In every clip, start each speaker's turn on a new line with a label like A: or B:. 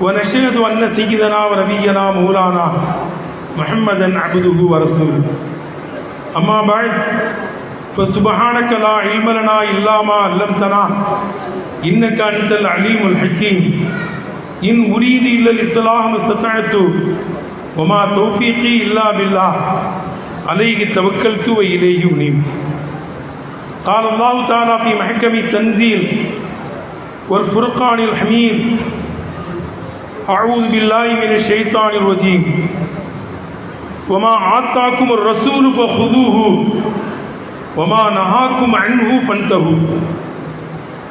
A: ونشهد أن سيدنا ونبينا مولانا محمدا عبده ورسوله. أما بعد فسبحانك لا علم لنا إلا ما علمتنا إنك أنت العليم الحكيم. إن أريد إلا الإصلاح ما استطعت وما توفيقي إلا بالله. عليه توكلت وإليه أنيب قال الله تعالى في محكم التنزيل والفرقان الحميد أعوذ بالله من الشيطان الرجيم وما آتاكم الرسول فخذوه وما نهاكم عنه فانتهوا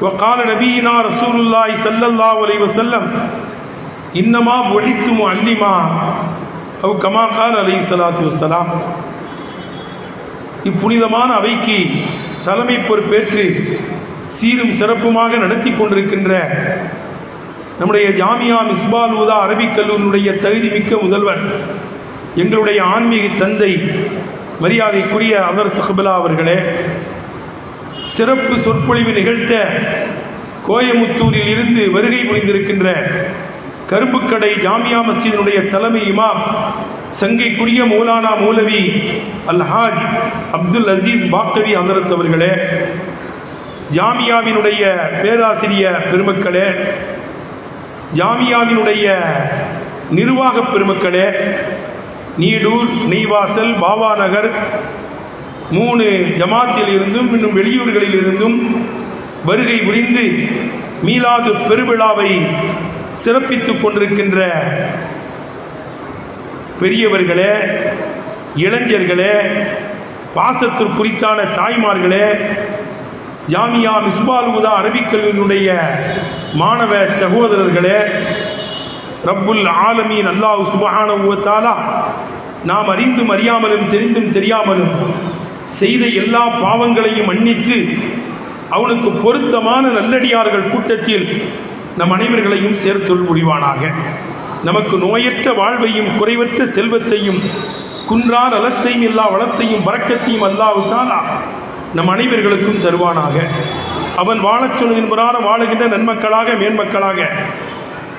A: وقال نبينا رسول الله صلى الله عليه وسلم إنما بعثت معلما أو كما قال عليه الصلاة والسلام இப்புனிதமான அவைக்கு தலைமை பொறுப்பேற்று சீரும் சிறப்புமாக நடத்தி கொண்டிருக்கின்ற நம்முடைய ஜாமியா மிஸ்பால் உதா அரபிக் தகுதி மிக்க முதல்வர் எங்களுடைய ஆன்மீக தந்தை மரியாதைக்குரிய அதர் தஹபலா அவர்களே சிறப்பு சொற்பொழிவு நிகழ்த்த கோயமுத்தூரில் இருந்து வருகை புரிந்திருக்கின்ற கரும்புக்கடை ஜாமியா மஸ்ஜிதினுடைய தலைமை இமாம் சங்கைக்குரிய மூலானா மூலவி அல்ஹாஜ் அப்துல் அசீஸ் பாக்தவி அதரத் அவர்களே ஜாமியாவினுடைய பேராசிரியர் பெருமக்களே ஜாமியாவினுடைய நிர்வாக பெருமக்களே நீடூர் நெய்வாசல் பாபா நகர் மூணு ஜமாத்தில் இருந்தும் இன்னும் வெளியூர்களில் இருந்தும் வருகை புரிந்து மீலாது பெருவிழாவை சிறப்பித்துக் கொண்டிருக்கின்ற பெரியவர்களே இளைஞர்களே பாசத்திற்குறித்தான தாய்மார்களே ஜாமியா மிஸ்பால் உதா அரபிக்கல்வியினுடைய மாணவ சகோதரர்களே ரப்புல் ஆலமீன் அல்லாஹ் சுபஹானவுவத்தாலா நாம் அறிந்தும் அறியாமலும் தெரிந்தும் தெரியாமலும் செய்த எல்லா பாவங்களையும் மன்னித்து அவனுக்கு பொருத்தமான நல்லடியார்கள் கூட்டத்தில் நம் அனைவர்களையும் சேர்த்துள் முடிவானாக நமக்கு நோயற்ற வாழ்வையும் குறைவற்ற செல்வத்தையும் குன்றா நலத்தையும் எல்லா வளத்தையும் பறக்கத்தையும் அல்லாவுத்தாலா நம் அனைவர்களுக்கும் தருவானாக. அவன் வாழச் சொன்னதின் பிரகாரம் வாழுகின்ற நன்மக்களாக மேன்மக்களாக.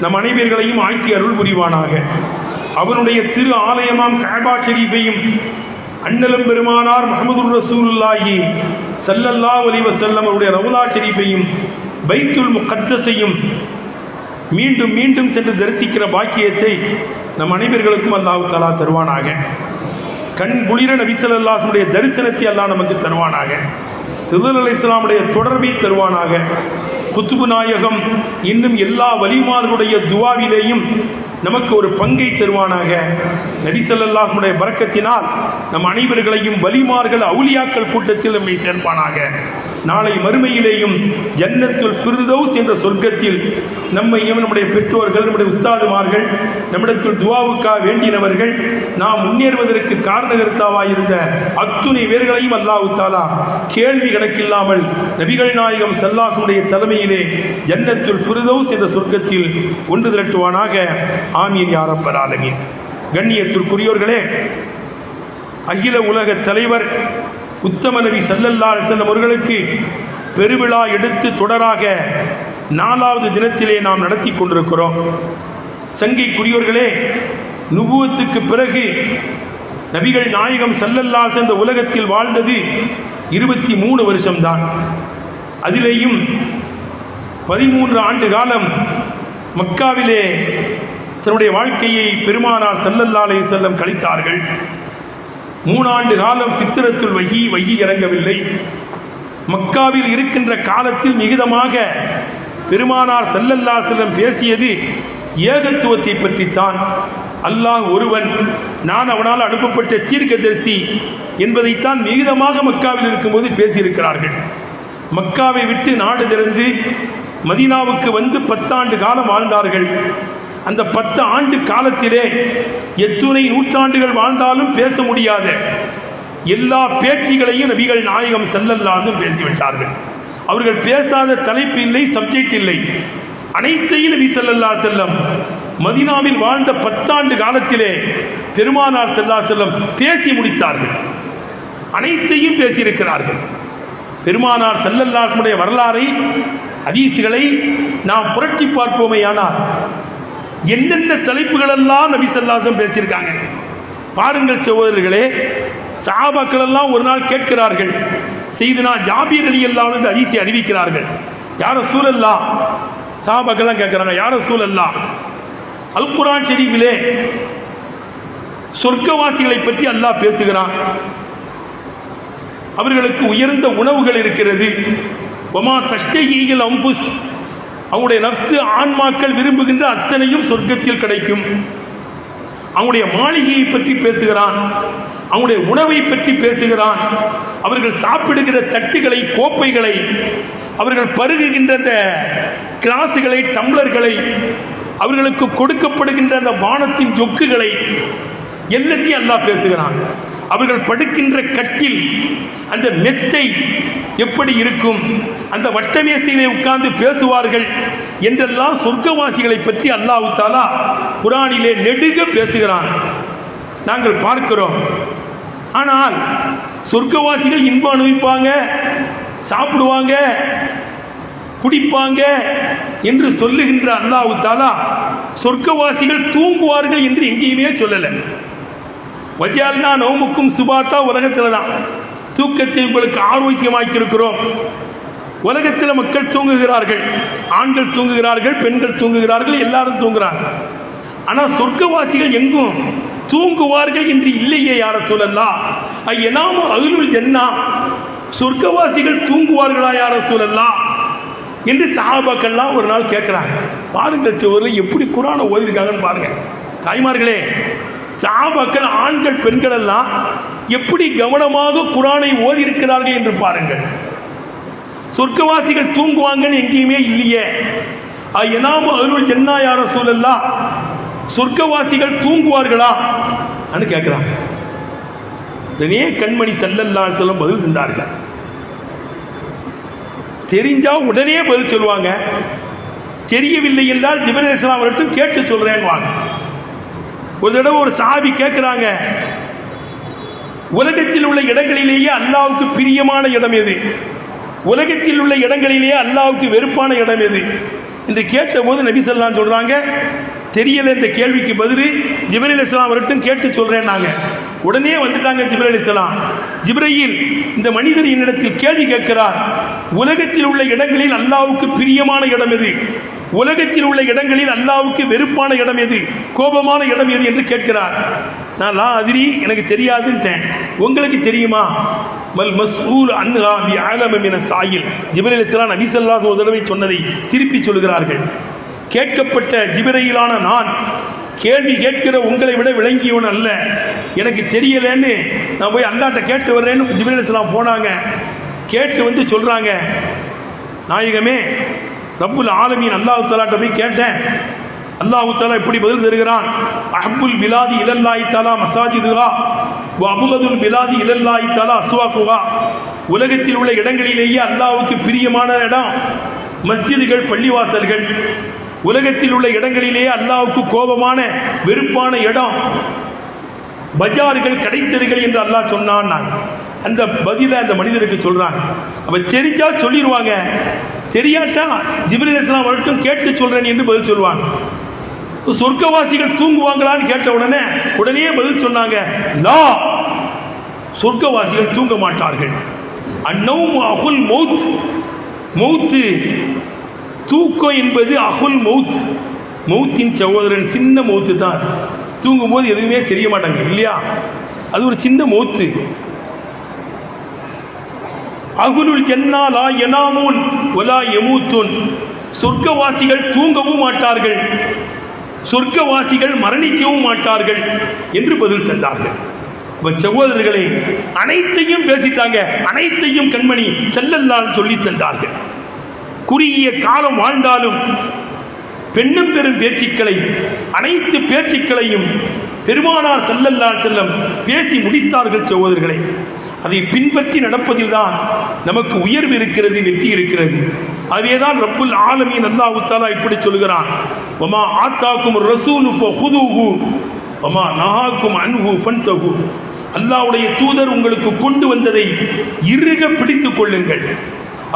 A: நம் அனைவர்களையும் ஆக்கி அருள் புரிவானாக. அவனுடைய திரு ஆலயமாம் கஹபா ஷெரீஃபையும் அண்ணலும் பெருமானார் முகமது ரசூலுல்லாஹி சல்லல்லா அலி வசல்லம் அவருடைய ரவுலா ஷெரீஃபையும் பைத்துல் முகத்தஸையும் மீண்டும் மீண்டும் சென்று தரிசிக்கிற பாக்கியத்தை நம் அனைவர்களுக்கும் அல்லாஹு தலா தருவானாக. கண் குளிர நபிசல்லாசனுடைய தரிசனத்தை எல்லாம் நமக்கு தருவானாக. ஹிதர் அலி இஸ்லாமுடைய தொடர்பை தருவானாக. குத்துபு நாயகம் இன்னும் எல்லா வலிமார்களுடைய துவாவிலேயும் நமக்கு ஒரு பங்கை தருவானாக. நபிசல்லாசனுடைய பறக்கத்தினால் நம் அனைவர்களையும் வலிமார்கள் அவுலியாக்கள் கூட்டத்தில் நம்மை சேர்ப்பானாக. நாளை மறுமையிலேயும் ஜன்னத்துல் ஃபிர்தௌஸ் என்ற சொர்க்கத்தில் நம்மையும் நம்முடைய பெற்றோர்கள் நம்முடைய உஸ்தாதுமார்கள் நம்மிடத்தில் துவாவுக்கா வேண்டினவர்கள் நாம் முன்னேறுவதற்கு காரணகர்த்தாவாக இருந்த அத்துணை பேர்களையும் அல்லாஹு தாலா கேள்வி கணக்கில்லாமல் நபிகள் நாயகம் சல்லாசனுடைய தலைமையிலே ஜன்னத்துல் ஃபிர்தௌஸ் என்ற சொர்க்கத்தில் ஒன்று திரட்டுவானாக. ஆமீன் யாரப்பர் ஆலமீன். கண்ணியத்திற்குரியோர்களே அகில உலக தலைவர் உத்தம நபி சல்லல்லா செல்லம் அவர்களுக்கு பெருவிழா எடுத்து தொடராக நாலாவது தினத்திலே நாம் நடத்தி கொண்டிருக்கிறோம். சங்கைக்குரியோர்களே நுபுவத்துக்கு பிறகு நபிகள் நாயகம் சல்லல்லா சென்ற உலகத்தில் வாழ்ந்தது இருபத்தி மூணு வருஷம்தான். அதிலேயும் பதிமூன்று ஆண்டு காலம் மக்காவிலே தன்னுடைய வாழ்க்கையை பெருமானார் செல்லல்லாலை செல்லம் கழித்தார்கள். மூணாண்டு காலம் சித்திரத்துள் வகி வகி இறங்கவில்லை. மக்காவில் இருக்கின்ற காலத்தில் மிகுதமாக பெருமானார் செல்லல்லா செல்லம் பேசியது ஏகத்துவத்தை பற்றித்தான். அல்லாஹ் ஒருவன் நான் அவனால் அனுப்பப்பட்ட தீர்க்கதரிசி என்பதைத்தான் மிகுதமாக மக்காவில் இருக்கும்போது பேசியிருக்கிறார்கள். மக்காவை விட்டு நாடு திறந்து மதீனாவுக்கு வந்து பத்தாண்டு காலம் வாழ்ந்தார்கள். அந்த பத்து ஆண்டு காலத்திலே எத்துணை நூற்றாண்டுகள் வாழ்ந்தாலும் பேச முடியாத எல்லா பேச்சுகளையும் நபிகள் நாயகம் செல்லல்லாசும் பேசிவிட்டார்கள். அவர்கள் பேசாத தலைப்பு இல்லை சப்ஜெக்ட் இல்லை. அனைத்தையும் நபி செல்லல்லா செல்லம் மதினாவில் வாழ்ந்த பத்தாண்டு காலத்திலே பெருமானார் செல்லா செல்லம் பேசி முடித்தார்கள். அனைத்தையும் பேசியிருக்கிறார்கள். பெருமானார் செல்லல்லாசனுடைய வரலாறை ஹதீசுகளை நாம் புரட்டி பார்ப்போமேயானால் என்னென்ன தலைப்புகளெல்லாம் நபி ஸல்லல்லாஹு பேசியிருக்காங்க? பாருங்கள் சகோதரர்களே சஹாபாக்கள் எல்லாம் ஒரு நாள் கேட்கிறார்கள் செய்தினா ஜாபீர் அலி அல்லாஹ் வந்து அரிசி அறிவிக்கிறார்கள். யார சூழல்லா சஹாபாக்கள்லாம் கேட்குறாங்க யார சூழல்லா அல்குரான் குர்ஆன் சொர்க்கவாசிகளை பற்றி அல்லாஹ் பேசுகிறான். அவர்களுக்கு உயர்ந்த உணவுகள் இருக்கிறது. ஒமா தஷ்டகீகள் அம்புஸ் அவங்களுடைய நப்சு ஆன்மாக்கள் விரும்புகின்ற அத்தனையும் சொர்க்கத்தில் கிடைக்கும். அவங்களுடைய மாளிகையை பற்றி பேசுகிறான். அவங்களுடைய உணவை பற்றி பேசுகிறான். அவர்கள் சாப்பிடுகிற தட்டுகளை கோப்பைகளை அவர்கள் பருகுகின்ற அந்த கிளாஸுகளை டம்ளர்களை அவர்களுக்கு கொடுக்கப்படுகின்ற அந்த வானத்தின் ஜொக்குகளை எல்லாத்தையும் அல்லாஹ் பேசுகிறான். அவர்கள் படுக்கின்ற கட்டில் அந்த மெத்தை எப்படி இருக்கும்? அந்த வட்டமேசையிலே உட்கார்ந்து பேசுவார்கள் என்றெல்லாம் சொர்க்கவாசிகளை பற்றி அல்லாஹு தாலா குரானிலே நெடுக பேசுகிறான். நாங்கள் பார்க்கிறோம். ஆனால் சொர்க்கவாசிகள் இன்பம் அனுபவிப்பாங்க சாப்பிடுவாங்க குடிப்பாங்க என்று சொல்லுகின்ற அல்லாஹு தாலா சொர்க்கவாசிகள் தூங்குவார்கள் என்று எங்கேயுமே சொல்லலை. வஜால்னா நோமுக்கும் சுபாத்தா உலகத்தில் தான் தூக்கத்தை உங்களுக்கு ஆரோக்கியமாக்கியிருக்கிறோம். உலகத்தில் மக்கள் தூங்குகிறார்கள். ஆண்கள் தூங்குகிறார்கள் பெண்கள் தூங்குகிறார்கள் எல்லாரும் தூங்குறாங்க. ஆனால் சொர்க்கவாசிகள் எங்கும் தூங்குவார்கள் என்று இல்லையே யார சொல்லலாம் ஐயனாம அருள் ஜன்னா. சொர்க்கவாசிகள் தூங்குவார்களா யார சொல்லலாம் என்று சஹாபாக்கள்லாம் ஒரு நாள் கேட்குறாங்க பாருங்கள் சோரில் எப்படி குரானை ஓதிருக்காங்கன்னு பாருங்கள் தாய்மார்களே சஹாபாக்கள் ஆண்கள் பெண்கள் எல்லாம் எப்படி கவனமாக குரானை ஓதி இருக்கிறார்கள் என்று பாருங்கள். சொர்க்கவாசிகள் தூங்குவாங்கன்னு எங்கேயுமே இல்லையே. எனாம அருள் ஜன்னா யார சூழல்லா சொர்க்கவாசிகள் தூங்குவார்களா? அனு கேட்கிறான் உடனே கண்மணி செல்லல்லா செல்லும் பதில் இருந்தார்கள் தெரிஞ்சா உடனே பதில் சொல்லுவாங்க. தெரியவில்லை என்றால் ஜிபர் இஸ்லாம் அவர்கிட்ட கேட்டு சொல்றேன் வாங்க ஒரு தடவை ஒரு சாவி கேட்குறாங்க உலகத்தில் உள்ள இடங்களிலேயே அல்லாவுக்கு பிரியமான இடம் எது? உலகத்தில் உள்ள இடங்களிலேயே அல்லாவுக்கு வெறுப்பான இடம் எது? என்று கேட்டபோது நபி சொல்கிறாங்க சொல்றாங்க தெரியல இந்த கேள்விக்கு பதில். ஜிப்ரேல் இஸ்லாம் வரட்டும் கேட்டு சொல்கிறேன் நாங்கள் உடனே வந்துட்டாங்க ஜிப்ரேல் இஸ்லாம் ஜிப்ரையில் இந்த மனிதர் என்னிடத்தில் கேள்வி கேட்கிறார் உலகத்தில் உள்ள இடங்களில் அல்லாவுக்கு பிரியமான இடம் எது? உலகத்தில் உள்ள இடங்களில் அல்லாவுக்கு வெறுப்பான இடம் எது? கோபமான இடம் எது என்று கேட்கிறார். நான் லா அதிரி எனக்கு தெரியாதுன்ட்டேன். உங்களுக்கு தெரியுமா? மல் மஸ்ஊல் அன்ஹா பி ஆலம மின சாயில். ஜிப்ரீல் இஸ்லாம் நபி ஒரு தடவை சொன்னதை திருப்பி சொல்கிறார்கள். கேட்கப்பட்ட ஜிபரையிலான நான் கேள்வி கேட்கிற உங்களை விட விளங்கியவன் அல்ல. எனக்கு தெரியலன்னு நான் போய் அல்லாட்ட கேட்டு வர்றேன்னு ஜிப்ரீல் இஸ்லாம் போனாங்க. கேட்டு வந்து சொல்கிறாங்க நாயகமே ரப்புல் ஆலமியின் அல்லாஹு தலாட்ட போய் கேட்டேன். அல்லாஹு தாலா இப்படி பதில் தருகிறான். அஹ்புல் பிலாதி இலல்லாய் தாலா மசாஜிதுகா அபுலதுல் பிலாதி இலல்லாய் தாலா அஸ்வாக்குகா உலகத்தில் உள்ள இடங்களிலேயே அல்லாஹுக்கு பிரியமான இடம் மஸ்ஜிதுகள் பள்ளிவாசல்கள். உலகத்தில் உள்ள இடங்களிலேயே அல்லாவுக்கு கோபமான வெறுப்பான இடம். பஜார்கள் கடைத்தெருகள் என்று அல்லாஹ் சொன்னான் நான். அந்த பதில அந்த மனிதருக்கு சொல்றாங்க. அப்ப தெரிஞ்சா சொல்லிடுவாங்க தெரியாட்டா ஜிப்ரீல் இஸ்லாம் வரட்டும் கேட்டு சொல்றேன் என்று பதில் சொல்லுவாங்க. சொர்க்கவாசிகள் தூங்குவாங்களான்னு கேட்ட உடனே உடனே பதில் சொன்னாங்க லா. சொர்க்கவாசிகள் தூங்க மாட்டார்கள். அன்னவும் அகுல் மௌத். மௌத்து தூக்கம் என்பது அகுல் மௌத். மௌத்தின் சகோதரன் சின்ன மௌத்து தான். தூங்கும்போது எதுவுமே தெரிய மாட்டாங்க இல்லையா? அது ஒரு சின்ன மௌத்து. அகுலுல் ஜன்னா லா எனாமூன் ஒலா எமூத்துன். சொர்க்கவாசிகள் தூங்கவும் மாட்டார்கள். சொர்க்கவாசிகள் மரணிக்கவும் மாட்டார்கள் என்று பதில் தந்தார்கள். அப்ப சகோதரர்களே அனைத்தையும் பேசிட்டாங்க. அனைத்தையும் கண்மணி செல்லல்லால் சொல்லி தந்தார்கள். குறுகிய காலம் வாழ்ந்தாலும் பெண்ணும் பெரும் பேச்சுக்களை அனைத்து பேச்சுக்களையும் பெருமானார் செல்லல்லால் செல்லம் பேசி முடித்தார்கள் சகோதரர்களை. அதை பின்பற்றி நடப்பதில் தான் நமக்கு உயர்வு இருக்கிறது வெற்றி இருக்கிறது. அதேதான் ரப்புல் ஆலமி அல்லாஹ் தாலா இப்படி சொல்கிறான். ஒமா ஆத்தாக்கும் ரசூலு ஃபஹுதுஹு ஒமா நஹாக்கும் அன்ஹு ஃபன்தஹு. அல்லாஹ்வுடைய தூதர் உங்களுக்கு கொண்டு வந்ததை இறுக பிடித்து கொள்ளுங்கள்.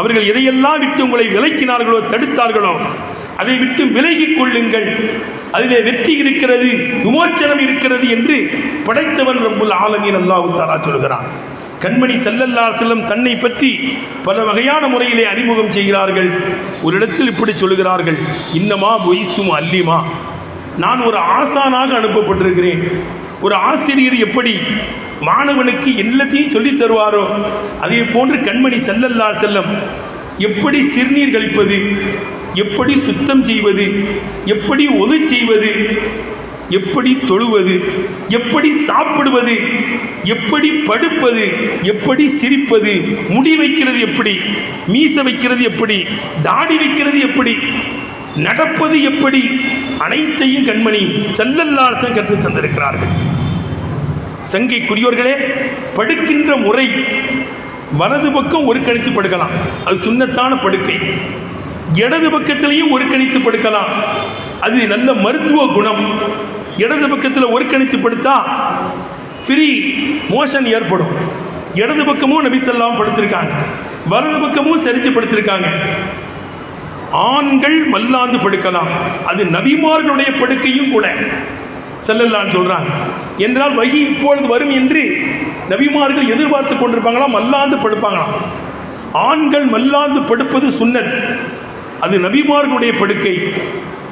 A: அவர்கள் எதையெல்லாம் விட்டு உங்களை விலக்கினார்களோ தடுத்தார்களோ அதை விட்டு விலகிக் கொள்ளுங்கள். அதிலே வெற்றி இருக்கிறது விமோச்சனம் இருக்கிறது என்று படைத்தவன் ரப்புல் ஆலமீன் அல்லாஹு தாலா சொல்கிறான். கண்மணி செல்லல்லா செல்லம் தன்னை பற்றி பல வகையான முறையிலே அறிமுகம் செய்கிறார்கள். ஒரு இடத்தில் இப்படி சொல்கிறார்கள் இன்னமா பொய்ஸ்தும் அல்லிமா. நான் ஒரு ஆசானாக அனுப்பப்பட்டிருக்கிறேன். ஒரு ஆசிரியர் எப்படி மாணவனுக்கு எல்லாத்தையும் சொல்லித் தருவாரோ அதே போன்று கண்மணி செல்லல்லா செல்லம் எப்படி சிறுநீர் கழிப்பது எப்படி சுத்தம் செய்வது எப்படி ஒது செய்வது எப்படி தொழுவது எப்படி சாப்பிடுவது எப்படி படுப்பது எப்படி சிரிப்பது முடி வைக்கிறது எப்படி மீச வைக்கிறது எப்படி தாடி வைக்கிறது எப்படி நடப்பது எப்படி அனைத்தையும் கண்மணி செல்லல்லாசன் கற்றுத் தந்திருக்கிறார்கள். சங்கைக்குரியவர்களே படுக்கின்ற முறை வலது பக்கம் ஒரு கணித்து படுக்கலாம். அது சுண்ணத்தான படுக்கை. இடது பக்கத்திலையும் ஒரு கணித்து படுக்கலாம். அது நல்ல மருத்துவ குணம். இடது பக்கத்தில் ஒரு படுத்தா ஃப்ரீ மோஷன் ஏற்படும். இடது பக்கமும் நபி படுத்திருக்காங்க. வலது பக்கமும் சரிச்சு படுத்திருக்காங்க. ஆண்கள் மல்லாந்து படுக்கலாம். அது நபிமார்களுடைய படுக்கையும் கூட. செல்லலான்னு சொல்றாங்க. என்றால் வகி இப்பொழுது வரும் என்று நபிமார்கள் எதிர்பார்த்து கொண்டிருப்பாங்களாம் மல்லாந்து படுப்பாங்களாம். ஆண்கள் மல்லாந்து படுப்பது சுன்னத். அது நபிமார்களுடைய படுக்கை.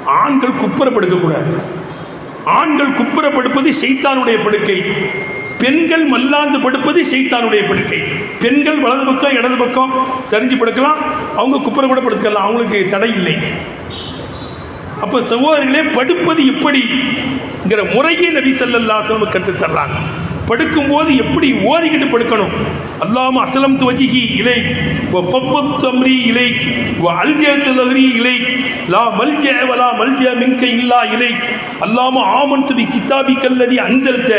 A: ஆண்கள் குப்புற படுக்கக்கூடாது. ஆண்கள் குப்புற படுப்பது செய்தானுடைய படுக்கை. பெண்கள் மல்லாந்து படுப்பது செய்தானுடைய படுக்கை. பெண்கள் வலது பக்கம் இடது பக்கம் சரிஞ்சு படுக்கலாம். அவங்க குப்புற கூட படுத்துக்கலாம். அவங்களுக்கு தடை இல்லை. அப்போ சகோதரிகளே படுப்பது எப்படிங்கிற முறையை நபி ஸல்லல்லாஹு கற்றுத்தர்றாங்க. படுக்கும்போது எப்படி ஓதிக்கிட்டு படுக்கணும்? அல்லாம அசலம் துவஜிஹி இலை தம்ரி இலை வ இலை லா மல்ஜே வலா மல்ஜே மின்க இல்லா இலை அல்லாம ஆமன் ஆமன்து பி கிதாபிக்கல்லதி அன்சல்த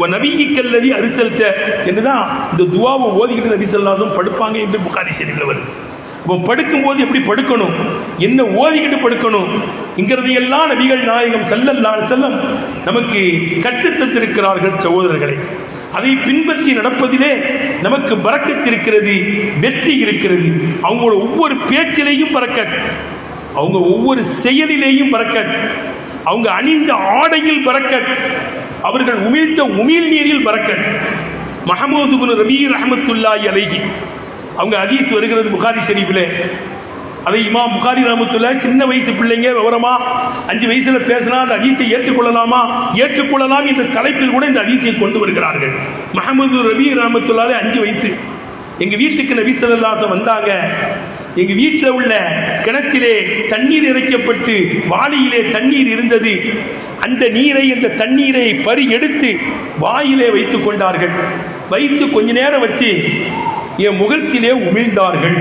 A: வ நபியிக்கல்லதி அர்சல்த. என்றுதான் இந்த துவாவை ஓதிக்கிட்டு நபி ஸல்லல்லாஹு படுப்பாங்க என்று புகாரி ஷரீஃப்ல வருது. இப்போ படுக்கும்போது எப்படி படுக்கணும்? என்ன ஓதிக்கிட்டு படுக்கணும்? எல்லாம் நபிகள் நாயகம் செல்லல்லா செல்லம் நமக்கு கற்றுத் தந்திருக்கிறார்கள் அதை பின்பற்றி நடப்பதிலே நமக்கு பறக்கத் இருக்கிறது வெற்றி இருக்கிறது. அவங்களோட ஒவ்வொரு பேச்சிலேயும் பறக்கத். அவங்க ஒவ்வொரு செயலிலேயும் பறக்கத். அவங்க அணிந்த ஆடையில் பறக்கத். அவர்கள் உமிழ்ந்த உமிழ் நீரில் பறக்கத். மஹமூது குன் அஹமத்துல்லாய் அலைகி அவங்க ஹதீஸ் வருகிறது புகாரி ஷெரீஃபில். அதை இமாம் புகாரி ரஹமத்துல்லா சின்ன வயசு பிள்ளைங்க விவரமா? அஞ்சு வயசுல பேசினா அந்த ஹதீஸை ஏற்றுக்கொள்ளலாமா? ஏற்றுக்கொள்ளலாம் என்ற தலைப்பில் கூட இந்த ஹதீஸை கொண்டு வருகிறார்கள். மஹமது ரபி ராமத்துல்லாலே அஞ்சு வயசு. எங்க வீட்டுக்கு நபி ஸல்லல்லாஹு வந்தாங்க. எங்க வீட்டில் உள்ள கிணத்திலே தண்ணீர் இறைக்கப்பட்டு வாளியிலே தண்ணீர் இருந்தது. அந்த நீரை அந்த தண்ணீரை பறி எடுத்து வாயிலே வைத்துக் கொண்டார்கள். வைத்து கொஞ்ச நேரம் வச்சு என் முகத்திலே உமிழ்ந்தார்கள்.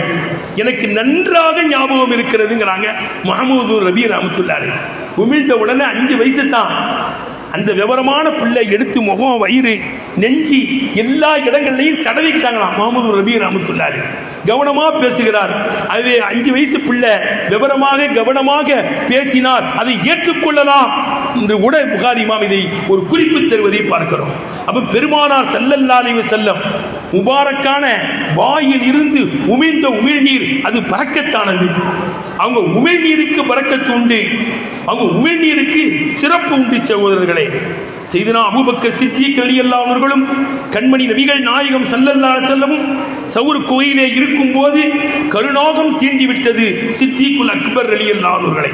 A: எனக்கு நன்றாக ஞாபகம் இருக்கிறதுங்கிறாங்க மஹமூது ரபி ரஹமத்துல்லாரு உமிழ்ந்த உடனே அஞ்சு வயசு தான். அந்த விவரமான பிள்ளை எடுத்து முகம் வயிறு நெஞ்சி எல்லா இடங்கள்லையும் தடவிக்கிட்டாங்களாம் முகமது ரபி ராமத்துள்ளாரு கவனமாக பேசுகிறார். அதுவே அஞ்சு வயசு பிள்ளை விவரமாக கவனமாக பேசினார். அதை ஏற்றுக்கொள்ளலாம் என்று கூட புகாரி இமாம் இதை ஒரு குறிப்பு தருவதை பார்க்கிறோம். அப்ப பெருமானார் செல்லல்லாலே செல்லம் முபாரக்கான வாயில் இருந்து உமிழ்ந்த உமிழ்நீர் அது பறக்கத்தானது. அவங்க உமிழ்நீருக்கு பறக்கத்து உண்டு. அவங்க உமிழ்நீருக்கு சிறப்பு உண்டு சகோதரர்களே. செய்தனா அபுபக்கர் சித்திக் ரலியல்லாஹு அவர்களும் கண்மணி நபிகள் நாயகம் செல்லல்லா செல்லவும் சவுர் கோயிலே இருக்கும் போது கருணாகம் தீண்டிவிட்டது அக்பர் அலி அல்லாதவர்களை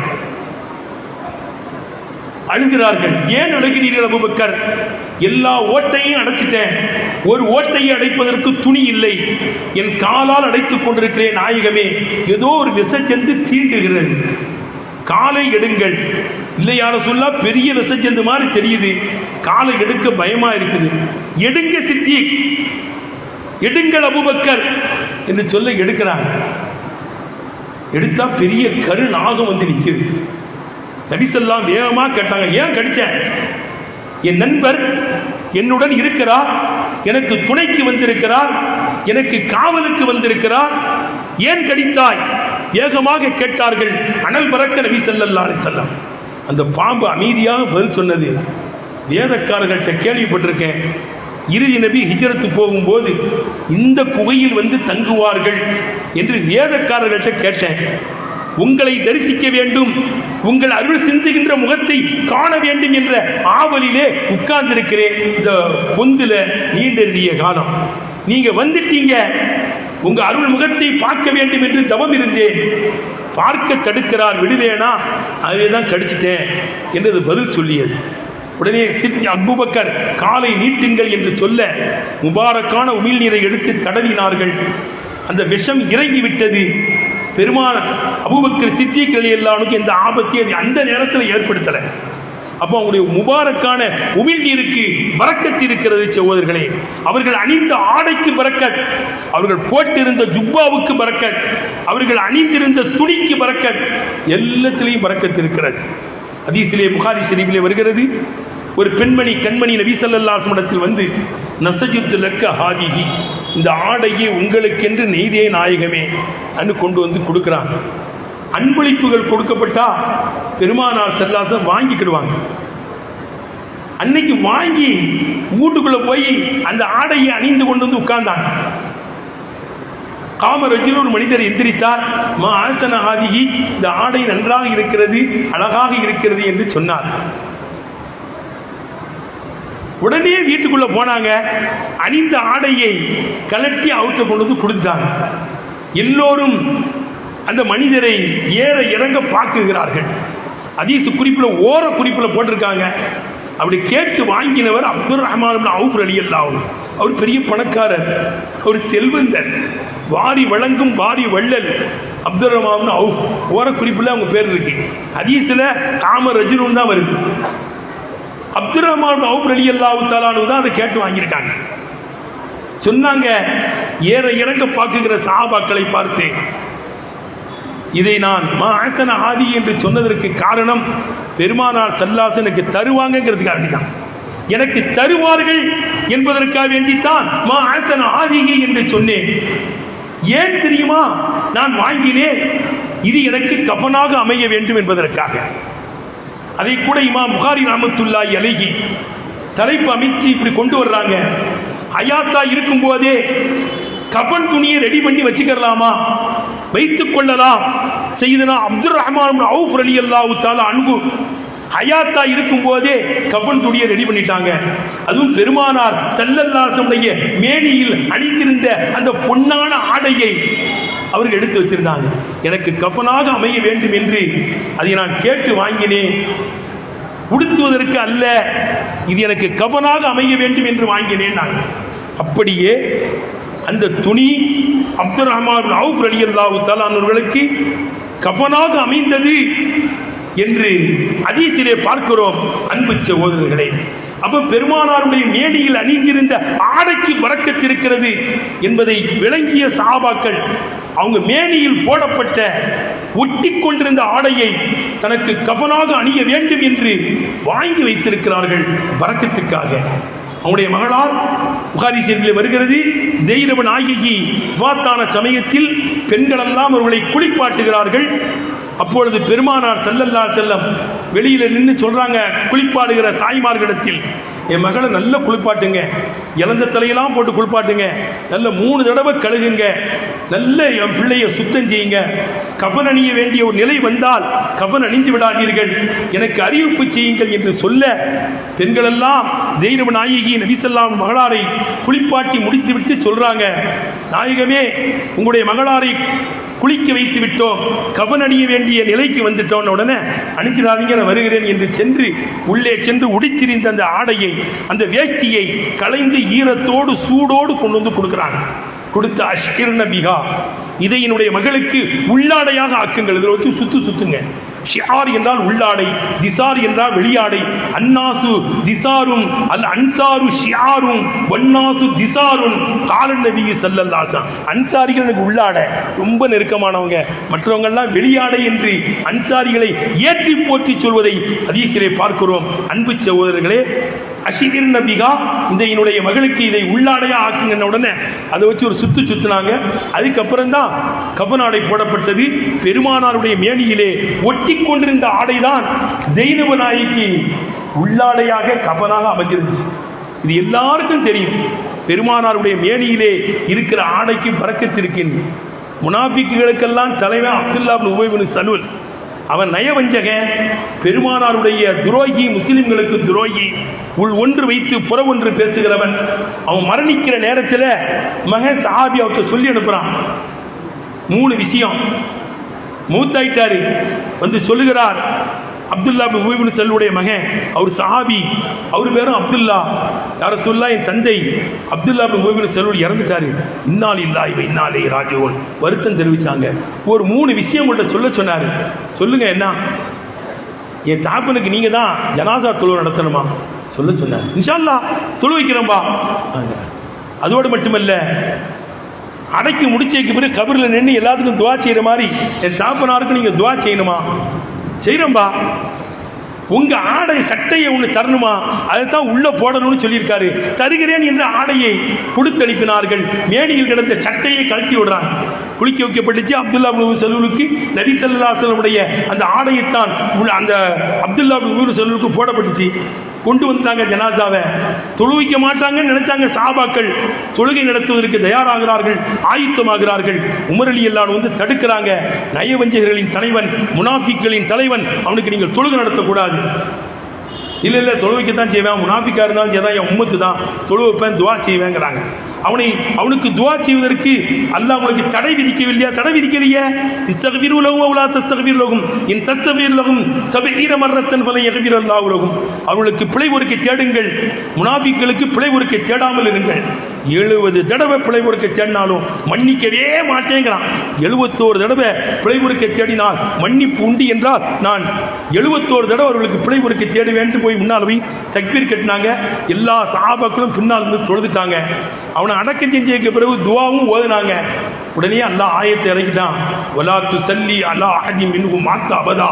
A: அழுகிறார்கள். ஏன் அழுகிறீர்கள் அபுபக்கர் எல்லா ஓட்டையும் அடைச்சிட்டேன். ஒரு ஓட்டையை அடைப்பதற்கு துணி இல்லை. என் காலால் அடைத்துக் கொண்டிருக்கிறேன் நாயகமே ஏதோ ஒரு விசஜந்து தீண்டுகிறது. காலை எடுங்கள். இல்லை யார சொல்லா பெரிய விசஜந்து மாதிரி தெரியுது. காலை எடுக்க பயமா இருக்குது. எடுங்க சித்தி. எடுங்கள் அபுபக்கர் என்று சொல்ல எடுக்கிறார். எடுத்தா பெரிய கரு நாகம் வந்து நிற்குது நபிசல்லாம் வேகமாக கேட்டாங்க ஏன் கடித்தேன் என் நண்பர் என்னுடன் இருக்கிறார் எனக்கு துணைக்கு வந்திருக்கிறார் எனக்கு காவலுக்கு வந்திருக்கிறார். ஏன் கடித்தாய்? வேகமாக கேட்டார்கள் அனல் பறக்க நபி ஸல்லல்லாஹு செல்லம் அந்த பாம்பு அமைதியாக பதில் சொன்னது. வேதக்காரர்கள்ட்ட கேள்விப்பட்டிருக்கேன். இறுதி நபி ஹிஜரத்து போகும்போது இந்த குகையில் வந்து தங்குவார்கள்? என்று வேதக்காரர்கள்ட்ட கேட்டேன். உங்களை தரிசிக்க வேண்டும். உங்கள் அருள் சிந்துகின்ற முகத்தை காண வேண்டும் என்ற ஆவலிலே உட்கார்ந்திருக்கிறேன். இந்த பொந்துல நீண்டிய காலம். நீங்க வந்துட்டீங்க. உங்க அருள் முகத்தை பார்க்க வேண்டும் என்று தவம் இருந்தேன். பார்க்க தடுக்கிறார் விடுவேனா? அதுவே தான் கடிச்சிட்டேன் என்றது பதில் சொல்லியது. உடனே சித் அபுபக்கர் காலை நீட்டுங்கள் என்று சொல்ல முபாரக்கான உமிழ்நீரை எடுத்து தடவினார்கள். அந்த விஷம் இறங்கி விட்டது பெருமான அபுபக்கர் சித்திக் அலியல்லானுக்கு இந்த ஆபத்தையும் அது அந்த நேரத்தில் ஏற்படுத்தலை. அப்போ அவங்களுடைய முபாரக்கான உமிழ்நீருக்கு பறக்கத்து இருக்கிறது சகோதரர்களே. அவர்கள் அணிந்த ஆடைக்கு பறக்கத் அவர்கள் போட்டிருந்த ஜுப்பாவுக்கு பறக்கத் அவர்கள் அணிந்திருந்த துணிக்கு பறக்கத் எல்லாத்திலையும் பறக்கத்து இருக்கிறது. அதீசிலே புகாரி ஷெரீஃபிலே வருகிறது ஒரு பெண்மணி கண்மணி நபி இடத்தில் வந்து நசஜித்து லக்க ஹாதிஹி இந்த ஆடையை உங்களுக்கென்று நெய்தே நாயகமே அன்னு கொண்டு வந்து கொடுக்குறாங்க. அன்பளிப்புகள் கொடுக்கப்பட்டா பெருமானார் செல்லாசம் வாங்கிக்கிடுவாங்க. அன்னைக்கு வாங்கி வீட்டுக்குள்ளே போய் அந்த ஆடையை அணிந்து கொண்டு வந்து உட்கார்ந்தாங்க. காமரஜில் ஒரு மனிதர் எந்திரித்தார். மா ஆசன ஆதிகி இந்த ஆடை நன்றாக இருக்கிறது அழகாக இருக்கிறது என்று சொன்னார். உடனே வீட்டுக்குள்ள போனாங்க. அணிந்த ஆடையை கலட்டி அவுட்ட கொண்டு வந்து கொடுத்துட்டாங்க. எல்லோரும் அந்த மனிதரை ஏற இறங்க பார்க்குகிறார்கள். அதீசு குறிப்பில் ஓர குறிப்பில் போட்டிருக்காங்க. அப்படி கேட்டு வாங்கினவர் அப்துல் ரஹ்மான் அவுஃப் அலி அல்லாவும் அவர் பெரிய பணக்காரர் அவர் செல்வந்தர். வாரி வழங்கும் வாரி வள்ளல். Abdul Rahman Auf. ஓர குறிப்பில் அவங்க பேர் இருக்கு. அதீசில் காம ரஜினும் தான் வருது. அப்துல் ரஹ்மான் அவுப் அலி அல்லாஹு தாலானு தான் அதை கேட்டு வாங்கியிருக்காங்க. சொன்னாங்க ஏற இறங்க பார்க்குகிற சாபாக்களை பார்த்து இதை நான் மா ஆசன ஆதி என்று சொன்னதற்கு காரணம் பெருமானார் சல்லாஸ் எனக்கு தருவாங்கங்கிறதுக்காக தான் எனக்கு தருவார்கள் என்பதற்காக வேண்டித்தான் மா ஆசன ஆதிகி என்று சொன்னேன். ஏன் தெரியுமா? நான் வாங்கினேன். இது எனக்கு கஃபனாக அமைய வேண்டும் என்பதற்காக. அதை கூட இமாம் புகாரி ரஹமத்துல்லாஹி இலகி தலைப்பு அமைச்சு இப்படி கொண்டு வர்றாங்க. ஹயாத்தா இருக்கும்போதே கஃபன் துணியை ரெடி பண்ணி வச்சுக்கலாமா? வைத்துக் கொள்ளலாம். செய்தனா அப்துல் ரஹ்மான் அவுஃப் அலி அல்லாஹு தாலா அன்பு ஹயாத்தா இருக்கும்போதே கஃபன் துணியை ரெடி பண்ணிட்டாங்க. அதுவும் பெருமானார் செல்லல்லாசனுடைய மேனியில் அணிந்திருந்த அந்த பொன்னான ஆடையை அவர்கள் எடுத்து வச்சிருந்தாங்க எனக்கு கஃபனாக அமைய வேண்டும் என்று அதை நான் கேட்டு வாங்கினேன். உடுத்துவதற்கு அல்ல இது எனக்கு கவனாக அமைய வேண்டும் என்று வாங்கினேன் நான். அப்படியே அந்த துணி அப்துல் ரஹ்மான் அவுஃப் அலி அல்லாஹு தாலானவர்களுக்கு கஃபனாக அமைந்தது என்று அதீசிலே பார்க்கிறோம் அன்பு சகோதரர்களே. அப்ப பெருமானாருடைய மேனியில் அணிந்திருந்த ஆடைக்கு பறக்கத்திருக்கிறது என்பதை விளங்கிய சாபாக்கள் அவங்க மேனியில் போடப்பட்ட ஒட்டி கொண்டிருந்த ஆடையை தனக்கு கவனாக அணிய வேண்டும் என்று வாங்கி வைத்திருக்கிறார்கள் பறக்கத்துக்காக. அவனுடைய மகளார் புகாரி ஷெரீஃபில் வருகிறது. ஜெயிரவன் நாயகி விவாத்தான சமயத்தில் பெண்களெல்லாம் அவர்களை குளிப்பாட்டுகிறார்கள். அப்பொழுது பெருமானார் செல்லல்லார் செல்லம் வெளியில் நின்று சொல்கிறாங்க குளிப்பாடுகிற தாய்மார்களிடத்தில் என் மகளை நல்ல குளிப்பாட்டுங்க. இழந்த தலையெல்லாம் போட்டு குளிப்பாட்டுங்க. நல்ல மூணு தடவை கழுகுங்க. நல்ல என் பிள்ளைய சுத்தம் செய்யுங்க. கவன் அணிய வேண்டிய ஒரு நிலை வந்தால் கவன் அணிந்து விடாதீர்கள். எனக்கு அறிவிப்பு செய்யுங்கள் என்று சொல்ல பெண்களெல்லாம் ஜெயினப நாயகி நபிசல்லாம் மகளாரை குளிப்பாட்டி முடித்துவிட்டு சொல்கிறாங்க நாயகமே உங்களுடைய மகளாரை குளிக்க வைத்து விட்டோம். கவன் அணிய வேண்டிய நிலைக்கு வந்துட்டோம். உடனே அனுப்பிடாதீங்க நான் வருகிறேன் என்று சென்று உள்ளே சென்று உடித்திரிந்த அந்த ஆடையை அந்த வேஷ்டியை களைந்து ஈரத்தோடு சூடோடு கொண்டு வந்து கொடுக்குறாங்க. கொடுத்த அஷ்கிர்ண பிகா இதை என்னுடைய மகளுக்கு உள்ளாடையாக ஆக்குங்கள். இதில் வச்சு சுத்து சுத்துங்க. ஷிஹார் என்றால் உள்ளாடை திசார் என்றால் வெளியாடை அன்னாசு திசாரும் அல் அன்சாரு ஷியாரும் ஒன்னாசு திசாரும் காலன் நபி சல்லல்லாஹு அன்சாரிகள் எனக்கு உள்ளாடை ரொம்ப நெருக்கமானவங்க. மற்றவங்கள்லாம் வெளியாடை என்று அன்சாரிகளை ஏற்றி போற்றி சொல்வதை அதீசிலே பார்க்கிறோம். அன்பு சகோதரர்களே அஷிகிர் நபிகா இந்த என்னுடைய மகளுக்கு இதை உள்ளாடையா ஆக்குங்கன்ன உடனே அதை வச்சு ஒரு சுத்து சுத்துனாங்க. அதுக்கப்புறம் தான் போடப்பட்டது. பெருமானாருடைய மேனியிலே ஒட்டி கொண்டிருந்த ஆடைதான் ஜெயினப நாய்க்கு உள்ளாடையாக கபனாக அமைஞ்சிருந்துச்சு இது எல்லாருக்கும் தெரியும். பெருமானாருடைய மேனியிலே இருக்கிற ஆடைக்கு பறக்கத்திருக்கின் முனாஃபிக்குகளுக்கெல்லாம் தலைவன் அப்துல்லா உபயபின் சலுவல் அவன் நயவஞ்சக பெருமானாருடைய துரோகி முஸ்லிம்களுக்கு துரோகி உள் ஒன்று வைத்து புற ஒன்று பேசுகிறவன் அவன் மரணிக்கிற நேரத்தில் மகன் சஹாபி அவர்கிட்ட சொல்லி அனுப்புகிறான் மூணு விஷயம். மூத்தாயிட்டாரு. வந்து சொல்லுகிறார் அப்துல்லா உபயபின் செல்லுடைய மகன் அவர் சஹாபி. அவர் பேரும் அப்துல்லா. யார சொல்லா என் தந்தை. அப்துல்லா உபயபின் செல்வல் இறந்துட்டாரு. இன்னால் இல்லா இவ இன்னாலே ராஜோன் வருத்தம் தெரிவித்தாங்க ஒரு மூணு விஷயம் உங்கள்கிட்ட சொல்ல சொன்னார். சொல்லுங்க என்ன? என் தாப்பனுக்கு நீங்கள் தான் ஜனாசா தொழுவை நடத்தணுமா? சொல்ல சொன்னார். இன்ஷால்லா தொழு வைக்கிறோம்பா அதோடு மட்டுமல்ல அடைக்கி முடிச்சதுக்கு பிறகு கபரில் நின்று எல்லாத்துக்கும் துவா செய்கிற மாதிரி என் தாப்பனாருக்கு நீங்கள் துவா செய்யணுமா? செய்கிறோம்பா உங்க ஆடை சட்டையை ஒன்று தரணுமா? அதை தான் உள்ள போடணும்னு சொல்லியிருக்காரு. தருகிறேன் என்ற ஆடையை கொடுத்தளிப்பினார்கள் மேனியில் கிடந்த சட்டையை கழட்டி விடுறாங்க குளிக்க வைக்கப்பட்டுச்சு அப்துல்லா செல்வலுக்கு நபி சல்லா செல்வனுடைய அந்த ஆடையைத்தான் அந்த அப்துல்லா செலுவுக்கு போடப்பட்டுச்சு. கொண்டு வந்துட்டாங்க ஜனாசாவை. தொழுவிக்க மாட்டாங்கன்னு நினைச்சாங்க சாபாக்கள் தொழுகை நடத்துவதற்கு தயாராகிறார்கள் ஆயுத்தமாகிறார்கள். உமரலி எல்லாம் வந்து தடுக்கிறாங்க. நயவஞ்சகர்களின் தலைவன் முனாஃபிக்களின் தலைவன் அவனுக்கு நீங்கள் தொழுகை நடத்தக்கூடாது. இல்லை இல்லை தொழுவைக்கத்தான் செய்வேன். முனாஃபிக்கா இருந்தாலும் செய்தான். என் உம்மத்து தான் தொழுவப்பேன் துவா செய்வேங்கிறாங்க. அவனை அவனுக்கு துவா செய்வதற்கு அல்லாஹ் உனக்கு தடை விதிக்கவில்லையா? தடை விதிக்கலையா. இஸ்தகவீர் உலகம் அவளா தஸ்தகவீர் உலகம் இன் தஸ்தகவீர் உலகம் சபை ஈரமரத்தன் வலை எகவீர் அல்லா உலகம் அவர்களுக்கு பிழை ஒருக்கை தேடுங்கள். முனாபிக்களுக்கு பிழை ஒருக்கை தேடாமல் இருங்கள். எழுபது தடவை பிழை ஒருக்கை தேடினாலும் மன்னிக்கவே மாட்டேங்கிறான். எழுபத்தோரு தடவை பிழை பொறுக்க தேடினால் மன்னிப்பு உண்டு என்றால் நான் எழுபத்தோரு தடவை அவர்களுக்கு பிழை பொறுக்க தேடுவேன்ட்டு போய் முன்னால் போய் தக்பீர் கட்டினாங்க. எல்லா சாபாக்களும் பின்னால் வந்து தொழுதுட்டாங்க. அவனை அடக்கம் செஞ்சதுக்கு பிறகு துவாவும் ஓதுனாங்க. உடனே அல்லாஹ் ஆயத்தை இறக்கிட்டான். வலா துசல்லி அலா அஹதி மின்ஹு மாத்த அபதா.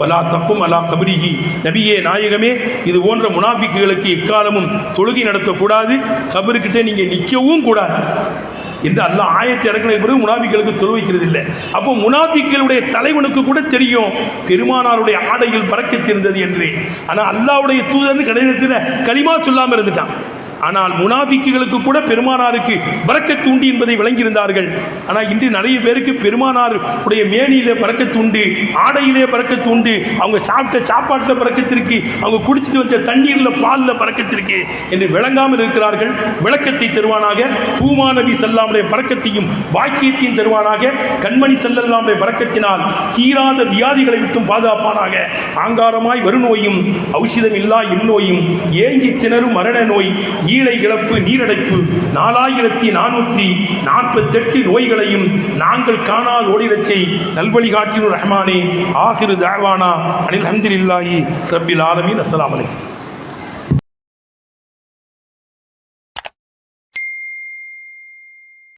A: வலா தப்பும் அலா கபரிஹி. நபியே நாயகமே இது போன்ற முனாஃபிக்குகளுக்கு எக்காலமும் தொழுகை நடத்தக்கூடாது. கபருக்கிட்ட நீங்கள் நிற்கவும் கூடாது. என்று அல்லாஹ் ஆயத்தை இறக்கின பிறகு முனாபிக்களுக்கு தொழுவைக்கிறது இல்லை அப்போ முனாபிக்களுடைய தலைவனுக்கு கூட தெரியும் பெருமானாருடைய ஆடையில் பறக்கத்திருந்தது என்று. ஆனால் அல்லாஹ்வுடைய தூதர்னு கடையிடத்தில் களிமா சொல்லாமல் இருந்துட்டான். ஆனால் முனாபிக்குகளுக்கு கூட பெருமானாருக்கு பறக்கத்து உண்டு என்பதை விளங்கியிருந்தார்கள். ஆனால் இன்று நிறைய பேருக்கு பெருமானார் உடைய மேனியிலே பறக்கத்து உண்டு ஆடையிலே பறக்கத்து உண்டு அவங்க சாப்பிட்ட சாப்பாட்டில் பறக்கத்திற்கு அவங்க குடிச்சிட்டு வச்ச தண்ணீரில் பாலில் பறக்கத்திற்கு என்று விளங்காமல் இருக்கிறார்கள். விளக்கத்தை தருவானாக பூமா நபி செல்லாமுடைய பறக்கத்தையும் வாக்கியத்தையும் தருவானாக கண்மணி செல்லல்லாமுடைய பறக்கத்தினால் தீராத வியாதிகளை விட்டும் பாதுகாப்பானாக. ஆங்காரமாய் வருநோயும் ஔஷதம் இல்லா இந்நோயும் ஏங்கி திணறும் மரண நோய் ஈழை இழப்பு நீரடைப்பு நாலாயிரத்தி நானூற்றி நாற்பத்தெட்டு நோய்களையும் நாங்கள் காணாத ஓடிடச்சை நல்வழி நல்வழிகாட்டின் ரஹ்மானே ஆகிரு தாழ்வானா அனில் ஹந்திரில்லாஹி ரப்பில் ஆலமின். அஸ்லாம் அலைக்கும்.